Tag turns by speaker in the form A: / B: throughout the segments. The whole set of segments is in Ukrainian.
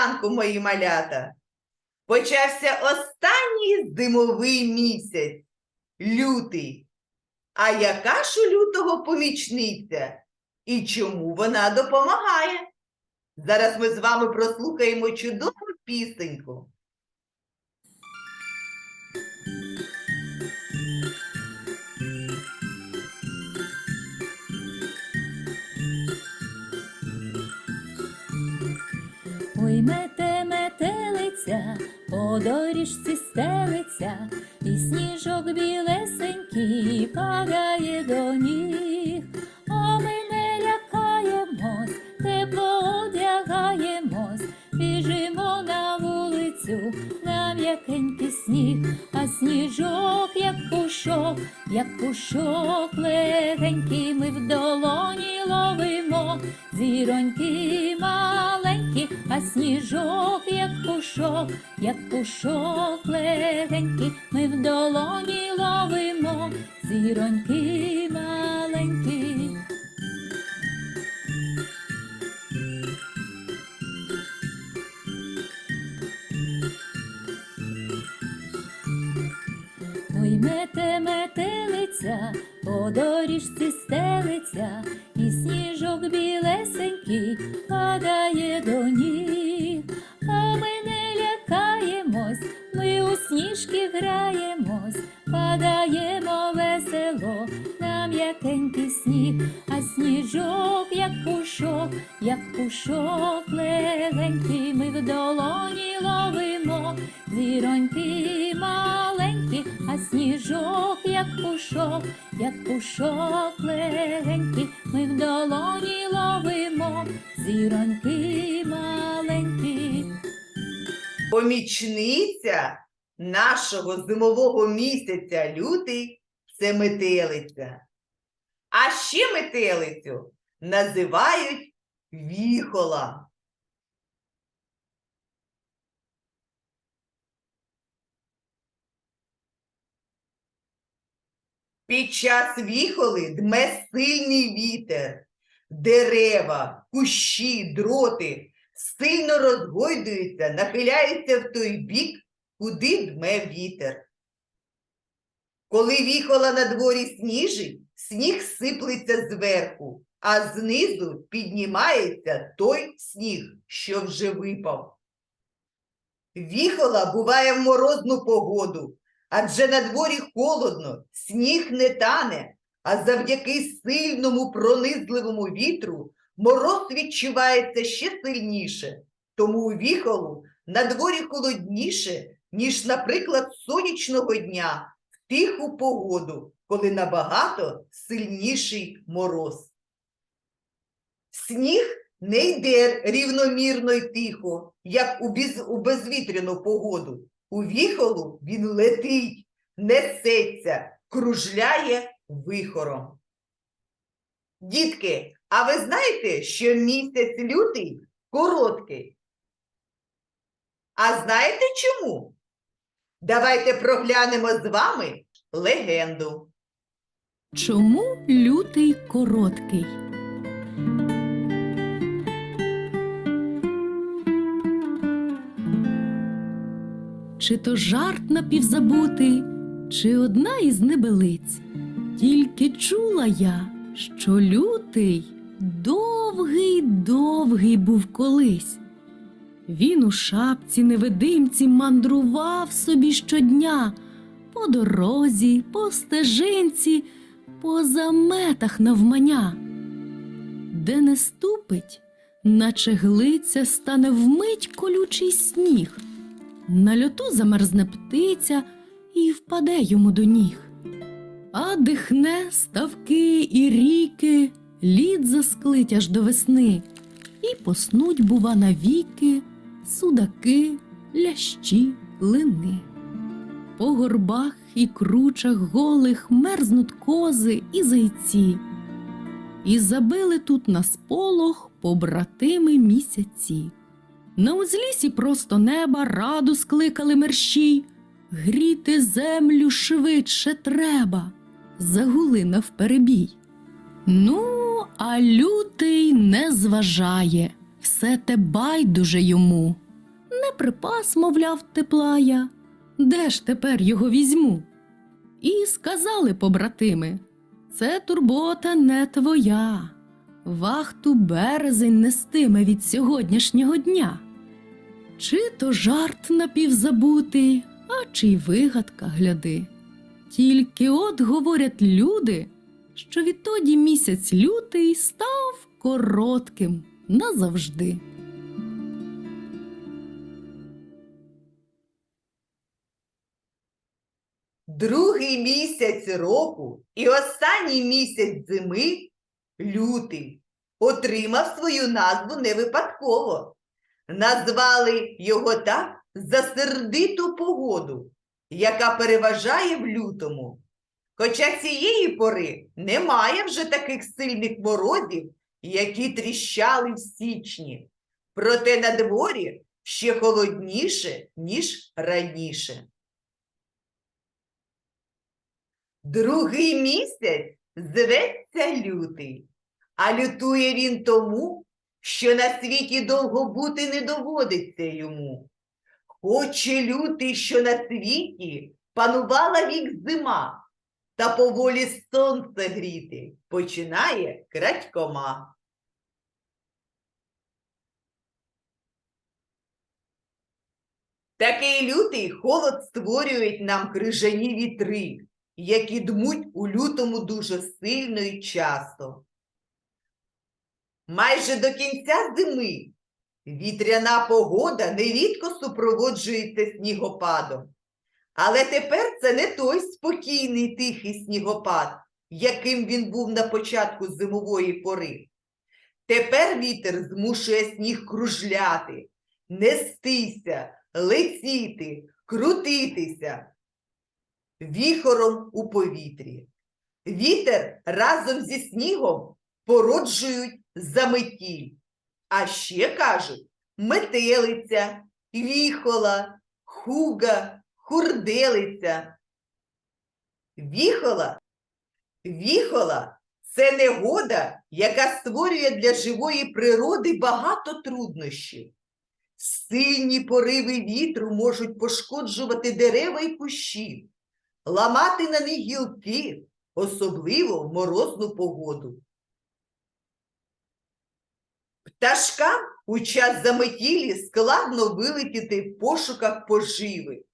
A: ранку, мої малята. Почався останній зимовий місяць лютий. А яка ж у лютого помічниця? І чому вона допомагає? Зараз ми з вами прослухаємо чудову пісеньку.
B: Ой, мете метелиця, по доріжці стелиться, і сніжок білесенький падає до ніг, а ми не лякаємось, тепло одягаємось, біжимо на вулицю, на м'якенький сніг, а сніжок, як пушок, як пушок легенький, зіроньки маленькі, а сніжок, як пушок, як пушок легенький, ми в долоні ловимо, зіроньки маленькі. Ой, мете метелиця, по доріжці стелиться, і сніжок білесенький падає до ніг. А ми не лякаємось, ми у сніжки граємось, падаємо весело на м'якенький сніг, а сніжок, як пушок, як пушок легенький, ми в долоні ловимо, зіроньки маленькі, а сніжок, як пушок, як пушок легенький, ми в долоні ловимо, зіроньки маленькі.
A: Помічниця нашого зимового місяця лютий це метелиця. А ще метелицю називають віхола. Під час віхоли дме сильний вітер, дерева, кущі, дроти сильно розгойдуються, нахиляються в той бік, куди дме вітер. Коли віхола на дворі сніжить, сніг сиплеться зверху, а знизу піднімається той сніг, що вже випав. Віхола буває в морозну погоду, адже на дворі холодно, сніг не тане, а завдяки сильному пронизливому вітру мороз відчувається ще сильніше. Тому у віхолу на дворі холодніше, ніж, наприклад, сонячного дня в тиху погоду, коли набагато сильніший мороз. Сніг не йде рівномірно й тихо, як у, безвітряну погоду. У віхолу він летить, несеться, кружляє вихором. Дітки, а ви знаєте, що місяць лютий короткий? А знаєте чому? Давайте проглянемо з вами легенду.
B: Чому лютий короткий? Чи то жарт напівзабутий, чи одна із небелиць. Тільки чула я, що лютий довгий, довгий був колись. Він у шапці невидимці мандрував собі щодня по дорозі, по стежинці, по заметах навмання. Де не ступить, наче глиця стане вмить колючий сніг. На льоту замерзне птиця і впаде йому до ніг. А дихне ставки і ріки, лід засклить аж до весни, і поснуть, бува, навіки судаки, лящі, лини. По горбах і кручах голих мерзнуть кози і зайці, і забили тут на сполох побратими місяці. На узлісі просто неба раду скликали мерщій, гріти землю швидше треба, загули навперебій. Ну, а лютий не зважає, все те байдуже йому, Не припас, мовляв, тепла я. Де ж тепер його візьму? І сказали побратими: це турбота не твоя. Вахту березень нестиме від сьогоднішнього дня. Чи то жарт напівзабутий, а чи й вигадка гляди. Тільки от говорять люди, що відтоді місяць лютий став коротким назавжди.
A: Другий місяць року і останній місяць зими лютий отримав свою назву не випадково. Назвали його так за сердиту погоду, яка переважає в лютому. Хоча цієї пори немає вже таких сильних морозів, які тріщали в січні. Проте на дворі ще холодніше, ніж раніше. Другий місяць зветься лютий, а лютує він тому, що на світі довго бути не доводиться йому. Хоче лютий, що на світі панувала вік зима, та поволі сонце гріти починає крадькома. Такий лютий холод створюють нам крижані вітри, які дмуть у лютому дуже сильно і часто. Майже до кінця зими вітряна погода нерідко супроводжується снігопадом. Але тепер це не той спокійний тихий снігопад, яким він був на початку зимової пори. Тепер вітер змушує сніг кружляти, нестися, летіти, крутитися віхором у повітрі. Вітер разом зі снігом породжують заметіль. А ще кажуть метелиця, віхола, хуга, хурделиця. Віхола, віхола це негода, яка створює для живої природи багато труднощів. Сильні пориви вітру можуть пошкоджувати дерева і кущі, ламати на них гілки, особливо в морозну погоду. Пташкам у час заметілі складно вилетіти в пошуках поживи.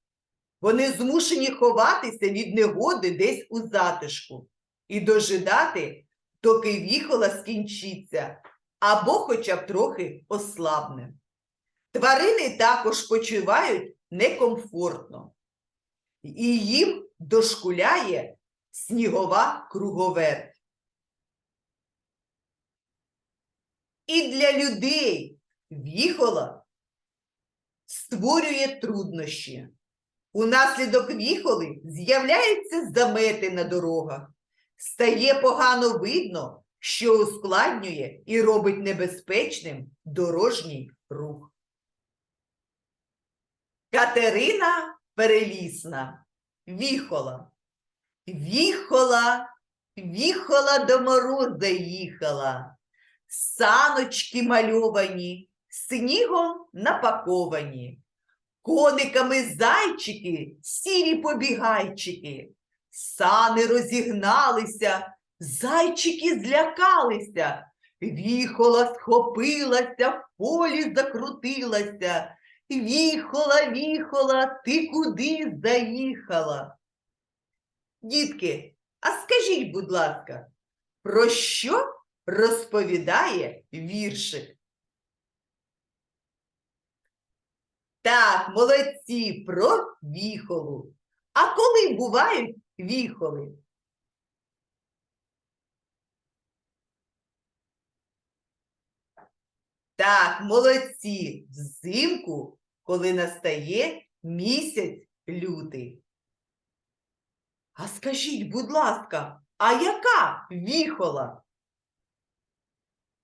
A: Вони змушені ховатися від негоди десь у затишку і дожидати, доки віхола скінчиться або хоча б трохи ослабне. Тварини також почувають некомфортно, і їм дошкуляє снігова круговерть. І для людей віхола створює труднощі. Унаслідок віхоли з'являються замети на дорогах, стає погано видно, що ускладнює і робить небезпечним дорожній рух. Катерина Перелісна, віхола. Віхола, віхола до мороза їхала. Саночки мальовані, снігом напаковані. Кониками зайчики, сірі побігайчики. Сани розігналися, зайчики злякалися. Віхола схопилася, в полі закрутилася. Віхола, віхола, ти куди заїхала? Дітки, а скажіть, будь ласка, про що розповідає віршик? Так, молодці, про віхолу. А коли бувають віхоли? Так, молодці, взимку, коли настає місяць лютий. А скажіть, будь ласка, а яка віхола?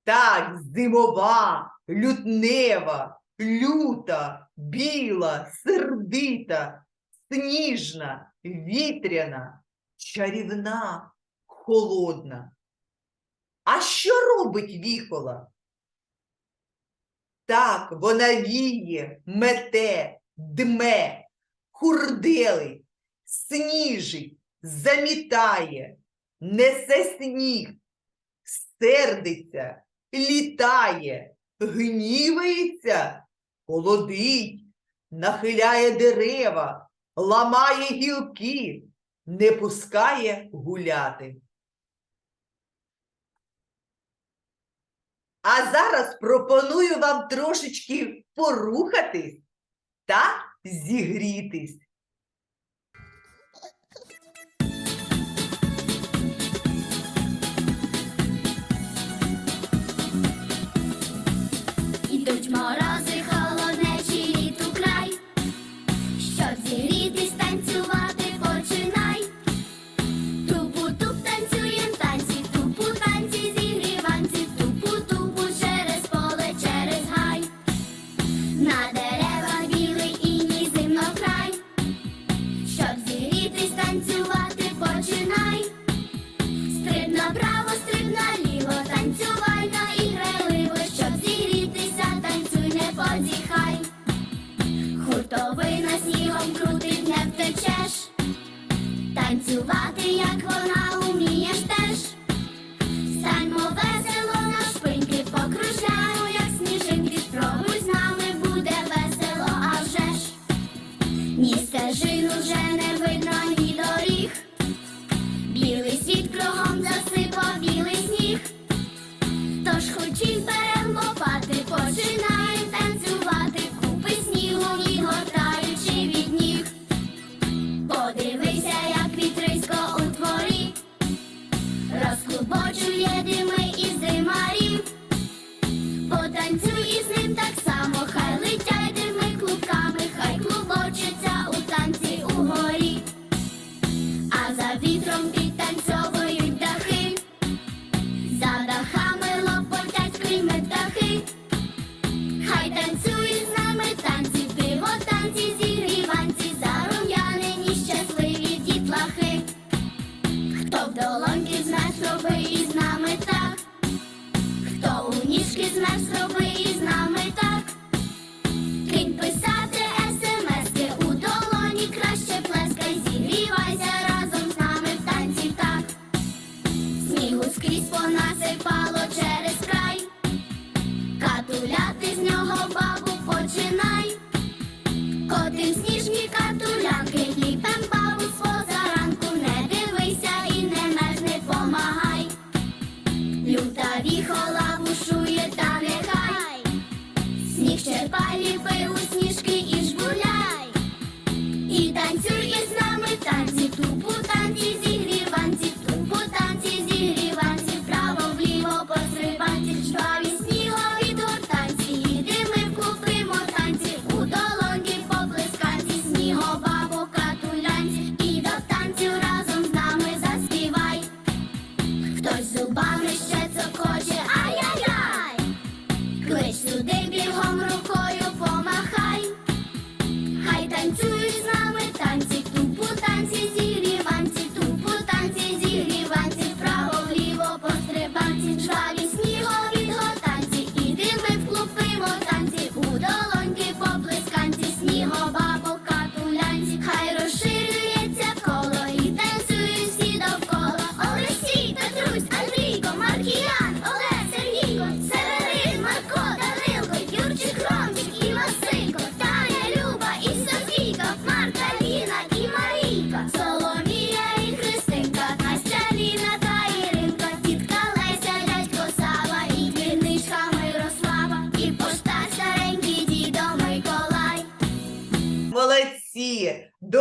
A: Так, зимова, лютнева, люта, біла, сердита, сніжна, вітряна, чарівна, холодна. А що робить віхола?
C: Так, вона віє, мете, дме, хурделить, сніжить, замітає, несе сніг, сердиться літає, гнівається, холодить, нахиляє дерева, ламає гілки, не пускає гуляти. А зараз пропоную вам трошечки порухатись та зігрітись.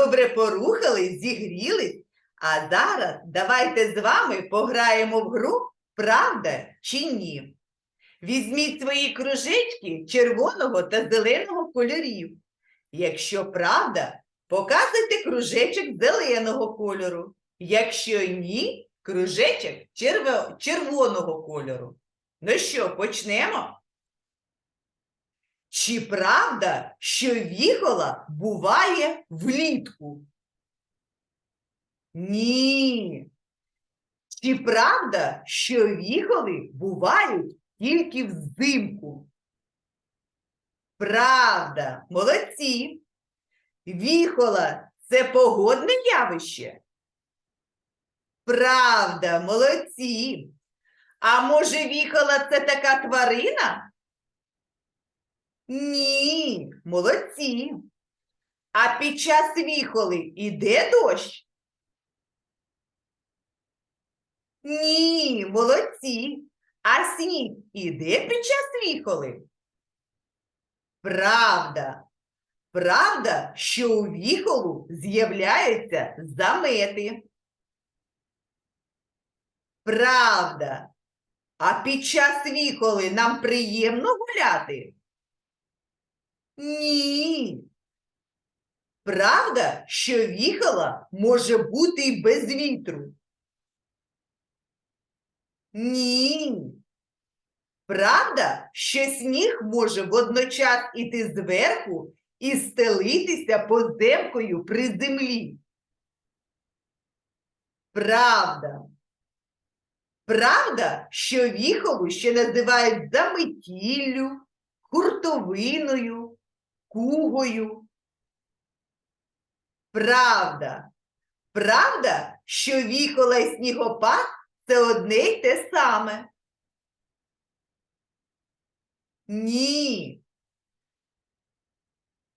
C: Добре порухали, зігрілись, а зараз давайте з вами пограємо в гру Правда чи ні. Візьміть свої кружечки червоного та зеленого кольорів. Якщо правда, показуйте кружечок зеленого кольору. Якщо ні, кружечок черв... червоного кольору. Ну що, почнемо? Чи правда, що віхола буває влітку? Ні. Чи правда, що віхоли бувають тільки взимку?
A: Правда, молодці. Віхола це погодне явище? Правда, молодці. А може, віхола це така тварина? Ні, молодці. А під час віхоли іде дощ? Ні, молодці. А сніг іде під час віхоли? Правда. Правда, що у віхолу з'являються замети. Правда. А під час віхоли нам приємно гуляти? Ні. Правда, що віхола може бути й без вітру? Ні. Правда, що сніг може водночас іти зверху і стелитися поземкою при землі? Правда. Правда, що віхолу ще називають заметіллю, хуртовиною, кугою. Правда. Правда, що віхола і снігопад це одне й те саме. Ні.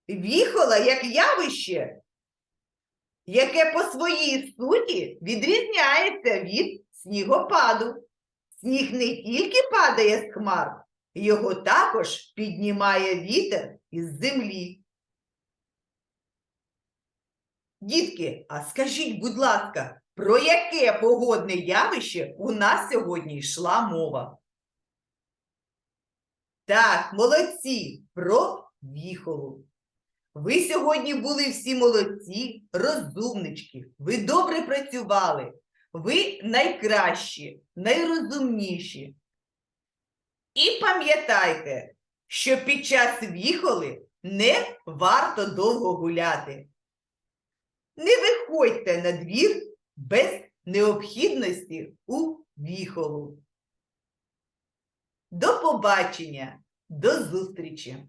A: Віхола як явище, яке по своїй суті відрізняється від снігопаду. Сніг не тільки падає з хмар, його також піднімає вітер із землі. Дітки, а скажіть, будь ласка, про яке погодне явище у нас сьогодні йшла мова? Так, молодці, про віхолу. Ви сьогодні були всі молодці, розумнички, ви добре працювали, ви найкращі, найрозумніші. І пам'ятайте, що під час віхоли не варто довго гуляти. Не виходьте на двір без необхідності у віхолу. До побачення, до зустрічі!